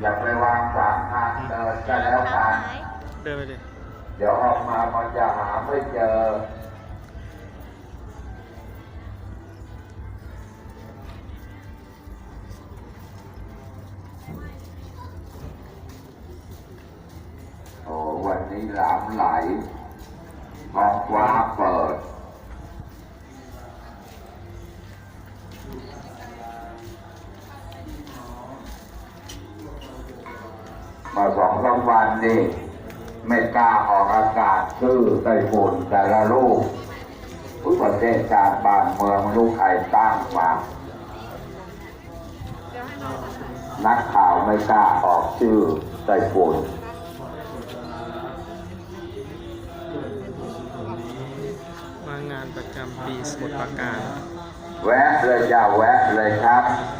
อย่าไปวางขวางทางเดินก็แล้วกันเดินไปดิเดี๋ยวออกมามันจะหาไม่เจอ โอ้วันนี้หลามไหลท้องฟ้าเปิด มาสองสามวันนี่ไม่กล้าออกอากาศชื่อไต้ฝุ่นแต่ละลูกผู้ประเทศชาติบ้านเมืองลูกใครตั้งมานักข่าวไม่กล้าออกชื่อไต้ฝุ่นมางานประจำปีสมุทรปราการ แวะเลยจ้าแวะเลยครับม